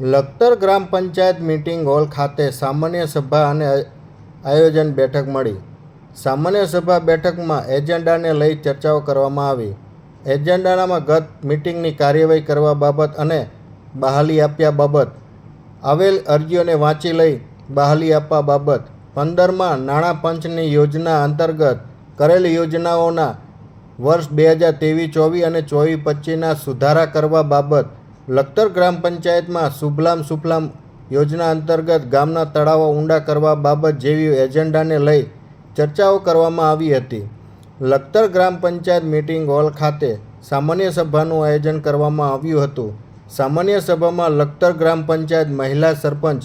લખતર ગ્રામ panchayat meeting hall ખાતે સામાન્ય સભા અને આયોજન બેઠક મળી. સામાન્ય સભા બેઠકમાં એજન્ડાને લઈ ચર્ચાઓ કરવામાં આવી. એજન્ડામાં ગત મીટિંગની કાર્યવાહી કરવા બાબત અને બહાલી આપ્યા બાબત, આવેલ અરજીઓને વાંચી લઈ બહાલી આપવા બાબત, પંદરમાં નાણાં પંચની યોજના અંતર્ગત કરેલી યોજનાઓના વર્ષ બે હજાર ત્રેવીસ, ચોવીસ અને ચોવીસ પચીસના સુધારા કરવા બાબત લખતર ગ્રામ પંચાયતમાં સુફલામ સુફલામ યોજના અંતર્ગત ગામના તળાવો ઊંડા કરવા બાબત જેવી એજન્ડાને લઈ ચર્ચાઓ કરવામાં આવી હતી. લખતર ગ્રામ પંચાયત મીટિંગ હોલ ખાતે સામાન્ય સભાનું આયોજન કરવામાં આવ્યું હતું. સામાન્ય સભામાં લખતર ગ્રામ પંચાયત મહિલા સરપંચ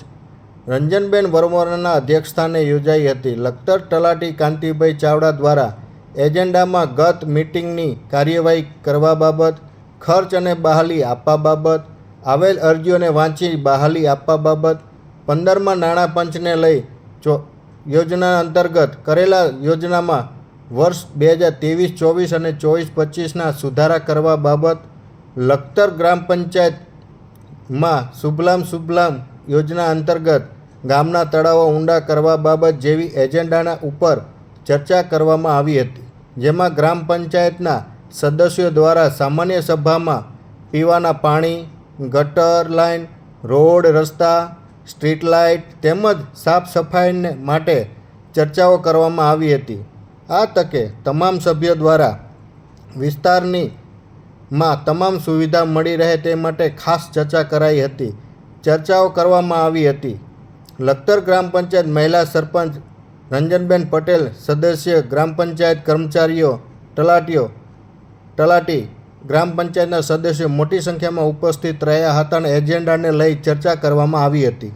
રંજનબેન વરમોરાના અધ્યક્ષસ્થાને યોજાઈ હતી. લખતર તલાટી કાંતિભાઈ ચાવડા દ્વારા એજન્ડામાં ગત મીટિંગની કાર્યવાહી કરવા બાબત ખર્ચ અને બહાલી આપવા બાબત, આવેલ અરજીઓને વાંચી બહાલી આપવા બાબત, પંદરમાં નાણાં પંચને લઈ ચો, યોજના અંતર્ગત કરેલા યોજનામાં વર્ષ બે હજાર ત્રેવીસ, ચોવીસ અને ચોવીસ પચીસના સુધારા કરવા બાબત, લખતર ગ્રામ પંચાયતમાં શુભલામ શુભલામ યોજના અંતર્ગત ગામના તળાવો ઊંડા કરવા બાબત જેવી એજન્ડાના ઉપર ચર્ચા કરવામાં આવી હતી, જેમાં ગ્રામ પંચાયતના સદસ્યો દ્વારા સામાન્ય સભામાં પીવાના પાણી, ગટર લાઇન રોડ, રસ્તા, સ્ટ્રીટ લાઇટ તેમજ સાફ સફાઈને માટે ચર્ચાઓ કરવામાં આવી હતી. આ તકે તમામ સભ્યો દ્વારા વિસ્તારની માં તમામ સુવિધા મળી રહે તે માટે ખાસ ચર્ચા કરાઈ હતી. ચર્ચાઓ કરવામાં આવી હતી. લખતર ગ્રામ પંચાયત મહિલા સરપંચ રંજનબેન પટેલ, સદસ્ય ગ્રામ પંચાયત કર્મચારીઓ, તલાટીઓ તલાટી ગ્રામ પંચાયતના સદસ્યો મોટી સંખ્યામાં ઉપસ્થિત રહ્યા હતા અને એજન્ડાને લઈ ચર્ચા કરવામાં આવી હતી.